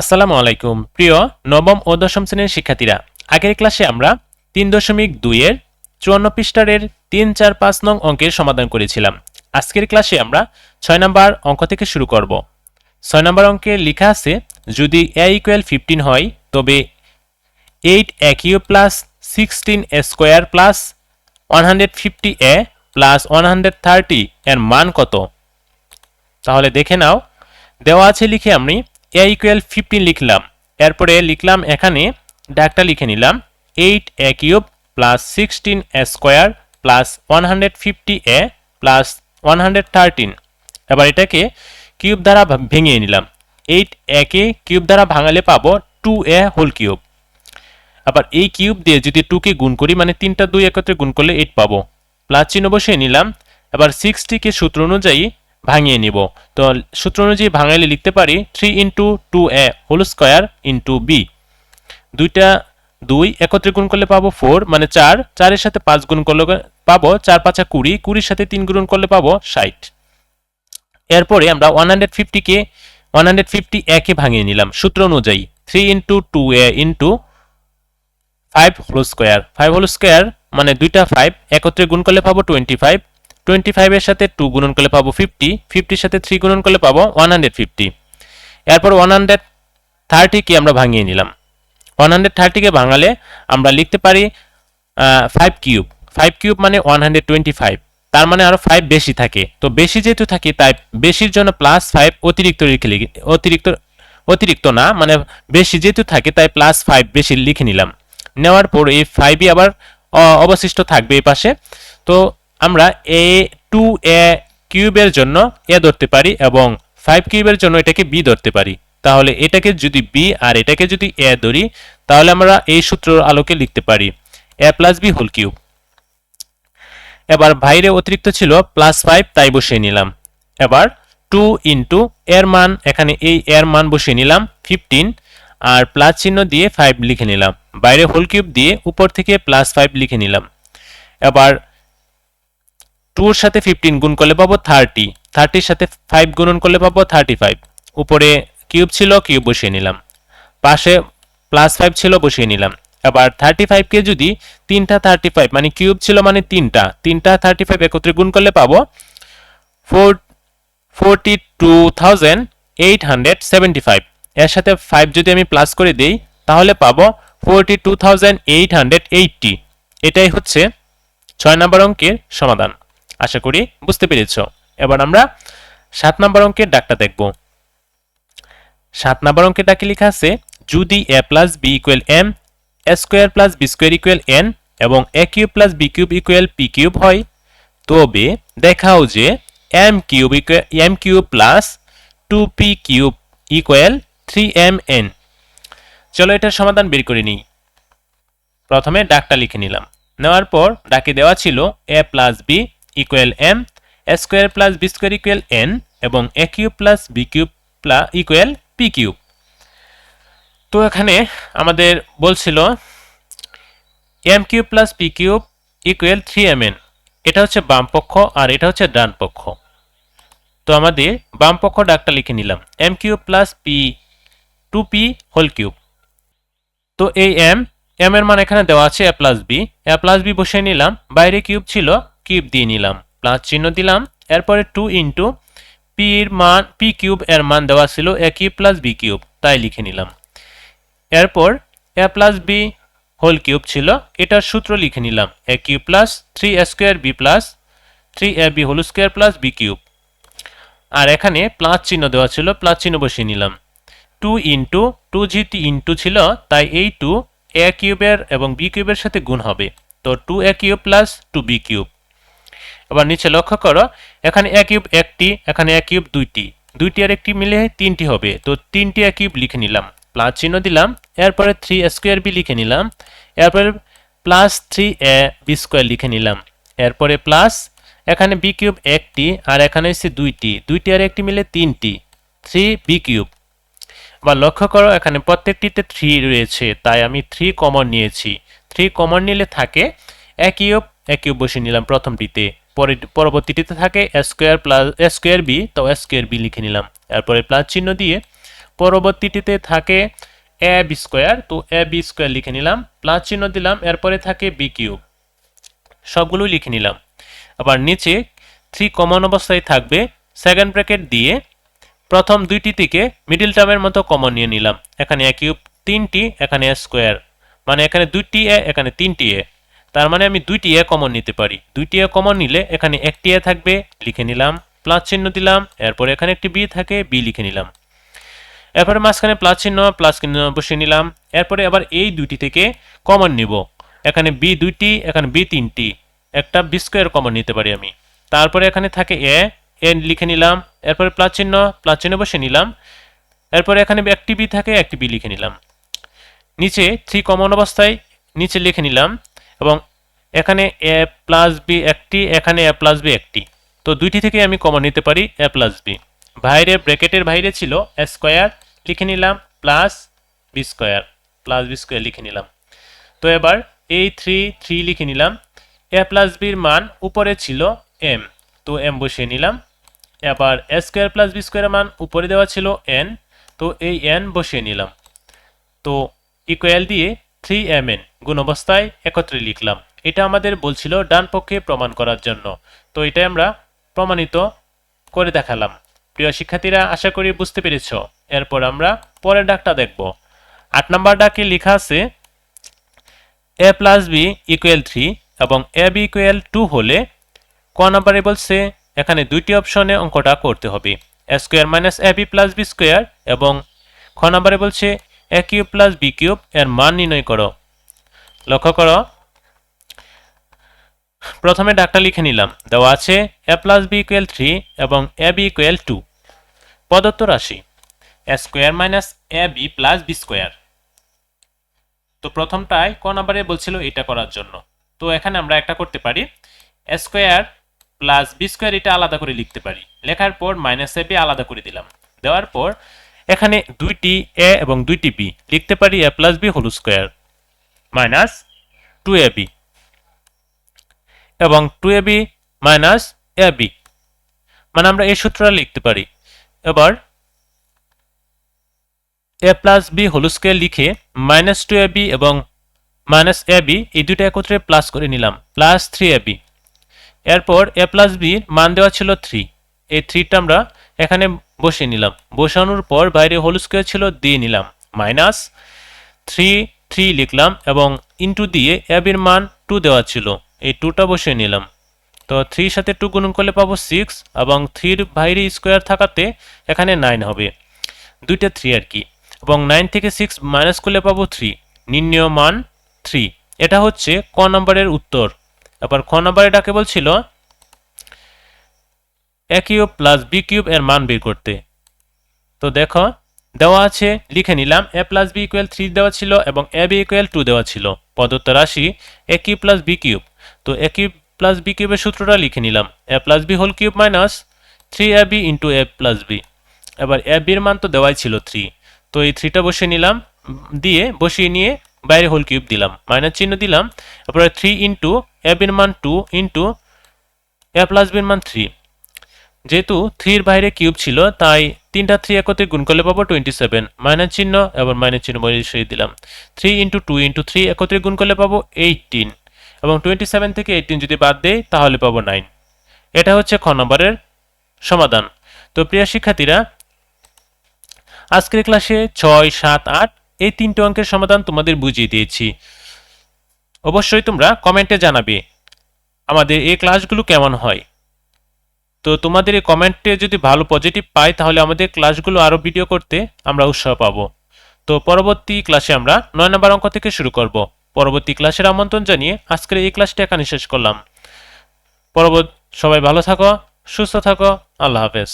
আসসালামু আলাইকুম। প্রিয় নবম ও দশম শ্রেণির শিক্ষার্থীরা, আগের ক্লাসে আমরা তিন দশমিক দুইয়ের চুয়ান্ন পৃষ্ঠারের তিন চার পাঁচ নং অঙ্কের সমাধান করেছিলাম। আজকের ক্লাসে আমরা ছয় নম্বর অঙ্ক থেকে শুরু করব। ছয় নম্বর অঙ্কে লেখা আছে, যদি এ ইকুয়াল ফিফটিন হয়, তবে eight A cube plus sixteen A square plus one hundred fifty A plus one hundred thirty এর মান কত? তাহলে দেখে নাও। দেওয়া আছে লিখে আমি এ ইকুয়াল ফিফটিন লিখলাম। এরপরে লিখলাম এখানে, ডাকটা লিখে নিলাম। Eight A cube plus sixteen A square plus one hundred fifty A plus one hundred thirteen এবার এটাকে কিউব দ্বারা ভেঙে নিলাম। এইট একে কিউব দ্বারা ভাঙালে পাবো টু এ হোল কিউব আবার এই কিউব দিয়ে যদি টুকে গুণ করি মানে তিনটা দুই একত্রে গুণ করলে এইট পাবো। প্লাস চিহ্ন বসিয়ে নিলাম। এবার সিক্সটিকে সূত্র অনুযায়ী ভাঙিয়ে নিব। তো সূত্র অনুযায়ী ভাঙাইলে লিখতে পারি three into two A whole square into B দুইটা দুই একত্রে গুণ করলে পাবো ফোর মানে চার। চারের সাথে পাঁচ গুণ করলে পাবো চার পাঁচা কুড়ি। কুড়ির সাথে তিন গুণ করলে পাবো ষাট। এরপরে আমরা ওয়ান হান্ড্রেড ফিফটিকে ওয়ান হান্ড্রেড ফিফটি একে ভাঙিয়ে নিলাম। সূত্র অনুযায়ী three into two A into five whole square five whole square মানে দুইটা ফাইভ একত্রে গুণ করলে পাবো টোয়েন্টি ফাইভ টোয়েন্টি ফাইভের সাথে টু গুণন করলে পাবো ফিফটি ফিফটির সাথে থ্রি গুণন করলে পাবো ওয়ান হান্ড্রেড ফিফটি এরপর ওয়ান হান্ড্রেড থার্টিকে আমরা ভাঙিয়ে নিলাম। ওয়ান হান্ড্রেড থার্টিকে ভাঙালে আমরা লিখতে পারি ফাইভ কিউব ফাইভ কিউব মানে ওয়ান হান্ড্রেড টোয়েন্টি ফাইভ তার মানে আরও ফাইভ বেশি থাকে। তো বেশি যেহেতু থাকে, তাই বেশির জন্য প্লাস ফাইভ অতিরিক্ত লিখে অতিরিক্ত অতিরিক্ত না মানে বেশি যেহেতু থাকে, তাই প্লাস ফাইভ বেশি লিখে নিলাম। নেওয়ার পর এই ফাইভই আবার অবশিষ্ট থাকবে এই পাশে। তো আমরা এ টু এ কিউবের জন্য এ ধরতে পারি এবং ফাইভ কিউবের জন্য এটাকে বি ধরতে পারি। তাহলে এটাকে যদি বি আর এটাকে যদি এ ধরি, তাহলে আমরা এই সূত্রের আলোকে লিখতে পারি A plus B whole cube এবার বাইরে অতিরিক্ত ছিল প্লাস ফাইভ তাই বসিয়ে নিলাম। এবার টু ইন্টু এর মান, এখানে এই এর মান বসিয়ে নিলাম ফিফটিন আর প্লাস চিহ্ন দিয়ে ফাইভ লিখে নিলাম। বাইরে হোল কিউব দিয়ে উপর থেকে প্লাস ফাইভ লিখে নিলাম। এবার টুর সাথে ফিফটিন গুণ করলে পাবো থার্টি থার্টির সাথে ফাইভ গুণন করলে পাবো থার্টি ফাইভ উপরে কিউব ছিল কিউব বসিয়ে নিলাম। পাশে প্লাস ফাইভ ছিল, বসিয়ে নিলাম। এবার থার্টি ফাইভকে যদি তিনটা থার্টি ফাইভ মানে কিউব ছিল মানে তিনটা তিনটা থার্টি ফাইভ একত্রে গুণ করলে পাবো four forty two thousand eight hundred seventy five এর সাথে ফাইভ যদি আমি প্লাস করে দিই, তাহলে পাবো forty two thousand eight hundred eighty এটাই হচ্ছে ছয় নম্বর অঙ্কের সমাধান। আশা করি বুঝতে পেরেছ। এবার আমরা সাত নম্বর অঙ্কের ডাকটা দেখব। সাত নম্বর অঙ্কের ডাকে লেখা আছে, যদি A plus B equal M A square plus B square equal N এবং A cube plus B cube equal P cube হয়, তবে দেখাও যে M cube M cube plus two P cube equal three M N চলো এটার সমাধান বের করে নিই। প্রথমে ডাকটা লিখে নিলাম। নেওয়ার পর ডাকে দেওয়া ছিল A plus B equal M A square plus B square equal N এবং A cube plus B cube plus equal P cube তো এখানে আমাদের বলছিল M cube plus P cube equal three M N এটা হচ্ছে বাম পক্ষ আর এটা হচ্ছে ডান পক্ষ। তো আমাদের বাম পক্ষ ডাকটা লিখে নিলাম M cube plus P two P whole cube তো এই এম এম এর মান এখানে দেওয়া আছে A plus B A plus B বসিয়ে নিলাম, বাইরে কিউব ছিল কিউব দিয়ে নিলাম। প্লাস চিহ্ন দিলাম। এরপরে টু ইন্টু পি এর মান পি কিউব এর মান দেওয়া ছিল A cube plus B cube. তাই লিখে নিলাম। এরপর A plus B whole cube ছিল। এটার সূত্র লিখে নিলাম। A cube plus three A square B plus three A B whole square plus B cube. আর এখানে প্লাস চিহ্ন দেওয়া ছিল। প্লাস চিহ্ন বসিয়ে নিলাম। টু ইন্টু টু যেহেতু ইন্টু ছিল, তাই এই টু এ কিউবের এবং বি কিউবের সাথে গুণ হবে। তো two A cube plus two B cube. এবার নিচে লক্ষ্য করো, এখানে এ কিউব একটি, এখানে এ কিউব দুইটি। দুইটি আর একটি মিলে তিনটি হবে। তো তিনটি এ কিউব লিখে নিলাম। প্লাস চিহ্ন দিলাম, এরপরে থ্রি স্কোয়ার বি লিখে নিলাম, এরপরে plus three A B square লিখে নিলাম। এরপরে প্লাস, এখানে বি কিউব একটি আর এখানে হচ্ছে দুইটি। দুইটি আর একটি মিলে তিনটি। Three B cube. বা লক্ষ্য করো, এখানে প্রত্যেকটিতে থ্রি রয়েছে, তাই আমি থ্রি কমন নিয়েছি। থ্রি কমন নিলে থাকে, এক ইউব এক ইউব বসে নিলাম প্রথমটিতে। পরে পরবর্তীটিতে থাকে স্কোয়ার প্লাস স্কোয়ার বি তো স্কোয়ার বি লিখে নিলাম। এরপরে প্লাস চিহ্ন দিয়ে পরবর্তীটিতে থাকে এ বি স্কোয়ার তো এ বি স্কোয়ার লিখে নিলাম প্লাস চিহ্ন দিলাম, এরপরে থাকে বি কিউব সবগুলোই লিখে নিলাম। আবার নিচে থ্রি কমন অবস্থায় থাকবে সেকেন্ড ব্র্যাকেট দিয়ে প্রথম দুইটি থেকে মিডিল টার্মের মতো কমন নিয়ে নিলাম। এখানে এ কিউব তিনটি, এখানে স্কোয়ার মানে এখানে দুইটি এ এখানে তিনটি এ তার মানে আমি দুইটি এ কমন নিতে পারি। দুইটি এ কমন নিলে এখানে একটি এ থাকবে, লিখে নিলাম, প্লাস চিহ্ন দিলাম, এরপর এখানে একটি বি থাকে বি লিখে নিলাম। এরপরে মাঝখানে প্লাস চিহ্ন প্লাস চিহ্ন বসিয়ে নিলাম, এরপরে আবার এই দুইটি থেকে কমন নিব। এখানে বি দুইটি, এখানে বি তিনটি। একটা বি স্কোয়ার কমন নিতে পারি আমি। তারপরে এখানে থাকে এ এ লিখে নিলাম, এরপরে প্লাস চিহ্ন প্লাস চিহ্ন বসে নিলাম, এরপরে এখানে একটি বি থাকে, একটি বি লিখে নিলাম। নিচে থ্রি কমন অবস্থায়, নিচে লিখে নিলাম এবং এখানে এ প্লাস বি একটি, এখানে এ প্লাস বি একটি। তো দুইটি থেকে আমি কমন নিতে পারি এ প্লাস বি বাইরে ব্র্যাকেটের বাইরে ছিল এ স্কোয়ার লিখে নিলাম plus B square plus B square লিখে নিলাম। তো এবার এই থ্রি থ্রি লিখে নিলাম। এ প্লাস বির মান উপরে ছিল এম তো এম বসিয়ে নিলাম। এবার এ স্কোয়ার প্লাস বি স্কোয়ারের মান উপরে দেওয়া ছিল এন তো এই এন বসিয়ে নিলাম। তো ইকুয়াল দিয়ে থ্রি এম এন গুণ অবস্থায় একত্রে লিখলাম। এটা আমাদের বলছিল ডান পক্ষে প্রমাণ করার জন্য। তো এটা আমরা প্রমাণিত করে দেখালাম। প্রিয় শিক্ষার্থীরা, আশা করি বুঝতে পেরেছ। এরপর আমরা পরের ডাকটা দেখব। আট নাম্বার ডাকে লেখা আছে, A plus B equal three এবং এ বি ইকুয়াল টু হলে ক নাম্বারে বলছে, এখানে দুইটি অপশনে অঙ্কটা করতে হবে। A square minus A B plus B square এবং খ নাম্বারে বলছে A cube plus B cube এর মান নির্ণয় করো। লক্ষ্য করো। প্রথমে ডাকটা লিখে নিলাম। দেওয়া আছে A plus B equal three এবং এ বি ইকুয়াল টু প্রদত্ত রাশি। A square minus A B plus B square তো প্রথমটায় ক নাম্বারে বলছিল এটা করার জন্য। তো এখানে আমরা একটা করতে পারি। A square plus B square এটা আলাদা করে লিখতে পারি। লেখার পর মাইনাস এ বি আলাদা করে দিলাম। দেওয়ার পর এখানে দুইটি এ এবং দুইটি বি। লিখতে পারি A plus B whole square. Minus two A B. এবং two A B minus A B. মানে আমরা এই সূত্রটা লিখতে পারি। এবার A plus B whole square লিখে মাইনাস টু এ বি এবং মাইনাস এ বি এই দুটো একত্রে প্লাস করে নিলাম। Plus three A B. এরপর এ প্লাস বির মান দেওয়া ছিল থ্রি। এই থ্রিটা আমরা এখানে বসিয়ে নিলাম। বসানোর পর বাইরে হোল স্কোয়ার ছিল, দিয়ে নিলাম। মাইনাস থ্রি থ্রি লিখলাম এবং ইন্টু দিয়ে এবির মান টু দেওয়া ছিল। এই টুটা বসিয়ে নিলাম। তো থ্রির সাথে টু গুণন করলে পাবো সিক্স এবং থ্রির বাইরে স্কোয়ার থাকাতে এখানে নাইন হবে। দুইটা থ্রি আর কি। এবং নাইন থেকে সিক্স মাইনাস করলে পাবো থ্রি নির্ণয় মান থ্রি এটা হচ্ছে ক নম্বরের উত্তর। আবার খ নম্বরে ডাকে বলছিল A cube plus B cube এর মান বের করতে। তো দেখো, দেওয়া আছে, লিখে নিলাম A plus B equal three দেওয়া ছিল এবং এ বি ইকুয়াল টু দেওয়া ছিল। প্রদত্ত রাশি A cube plus B cube তো এ কিউব প্লাস বি কিউবের সূত্রটা লিখে নিলাম A plus B whole cube minus three A B into A plus B এবার এ বির মান তো দেওয়াই ছিল থ্রি তো এই থ্রিটা বসিয়ে নিলাম, দিয়ে বসিয়ে নিয়ে বাইরে হোল কিউব দিলাম। মাইনাস চিহ্ন দিলাম তারপরে থ্রি ইন্টু এ বির মান টু ইন্টু এ প্লাস বির মান থ্রি যেহেতু থ্রির বাইরে কিউব ছিল, তাই তিনটা থ্রি একত্রে গুণ করলে পাবো টোয়েন্টি সেভেন মাইনাস চিহ্ন এবং মাইনাস চিহ্ন বসিয়ে দিলাম। Three into two into three একত্রে গুণ করলে পাবো এইটিন এবং টোয়েন্টি সেভেন থেকে এইটিন যদি বাদ দেই, তাহলে পাবো নাইন এটা হচ্ছে খ নম্বরের সমাধান। তো প্রিয় শিক্ষার্থীরা, আজকের ক্লাসে ছয়, সাত, আট এই তিনটে অঙ্কের সমাধান তোমাদের বুঝিয়ে দিয়েছি। অবশ্যই তোমরা কমেন্টে জানাবে আমাদের এই ক্লাসগুলো কেমন হয়। তো তোমাদের এই কমেন্টে যদি ভালো পজিটিভ পাই, তাহলে আমাদের ক্লাসগুলো আরও ভিডিও করতে আমরা উৎসাহ পাবো। তো পরবর্তী ক্লাসে আমরা নয় নম্বর অঙ্ক থেকে শুরু করব। পরবর্তী ক্লাসের আমন্ত্রণ জানিয়ে আজকের এই ক্লাসটা এখানে শেষ করলাম। পরবর্তী সবাই ভালো থাকো, সুস্থ থাকো, আল্লাহ হাফেজ।